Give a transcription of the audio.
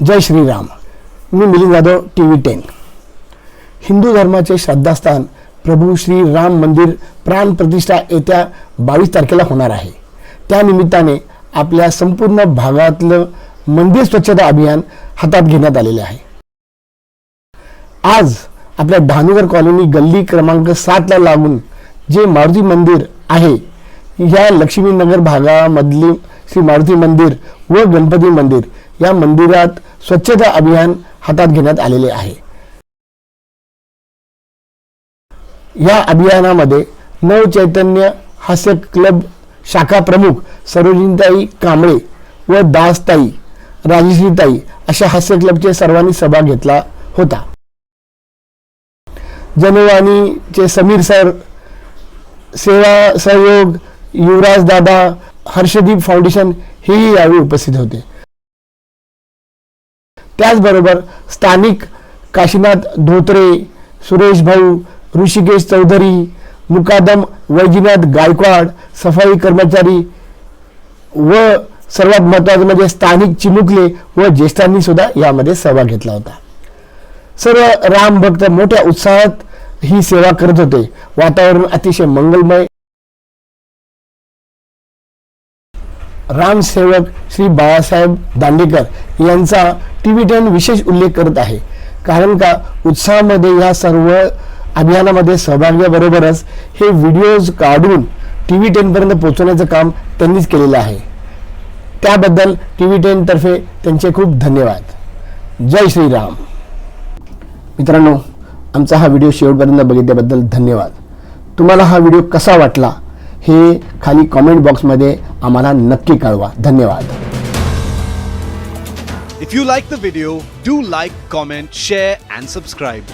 जय श्रीराम. मी Milind Jadhav T V ten. Hindu धर्माचे श्रद्धास्थान प्रभू श्री राम मंदिर प्राण प्रतिष्ठा येत्या बावीस तारखेला होणार आहे. त्यानिमित्ताने आपल्या संपूर्ण भागातलं मंदिर स्वच्छता अभियान हातात घेण्यात आलेले आहे. आज आपल्या डहाणूगर कॉलनी गल्ली क्रमांक सातला लागून जे मारुती मंदिर आहे या लक्ष्मीनगर भागामधली श्री मारुती मंदिर व गणपती मंदिर या मंदिरात स्वच्छता अभियान हातात घेण्यात आलेले आहे. या अभियानामध्ये नवचैतन्य हास्य क्लब शाखा प्रमुख सरोजिनीताई कांबळे व दासताई राजश्रीताई अशा हास्य क्लबचे सर्वांनी सहभाग घेतला होता. जनवाणीचे समीर सर सेवा सहयोग युवराज दादा हर्षदीप फाउंडेशन हेही यावेळी उपस्थित होते. त्याचबरोबर स्थानिक काशीनाथ धोत्रे सुरेश भाऊ ऋषिकेश चौधरी मुकादम वैजीनाथ गायकवाड सफाई कर्मचारी व सर्वात महत्त्वाचं म्हणजे स्थानिक चिमुकले व ज्येष्ठांनी सुद्धा यामध्ये सहभाग घेतला होता. सर्व राम भक्त मोठ्या उत्साहात ही सेवा करत होते. वातावरण अतिशय मंगलमय रामसेवक श्री बाळासाहेब दांडेकर यांचा टी व्ही टेन विशेष उल्लेख करत आहे. कारण का उत्साहामध्ये या सर्व अभियानामध्ये सहभाग्याबरोबरच हे व्हिडिओज काढून टी व्ही टेनपर्यंत पोहोचवण्याचं काम त्यांनीच केलेलं आहे. त्याबद्दल टी व्ही टेनतर्फे त्यांचे खूप धन्यवाद. जय श्रीराम. मित्रांनो आमचा हा व्हिडिओ शेवटपर्यंत बघितल्याबद्दल धन्यवाद. तुम्हाला हा व्हिडिओ कसा वाटला हे खाली कॉमेंट बॉक्समध्ये आम्हाला नक्की कळवा धन्यवाद if you like the video do like comment share and subscribe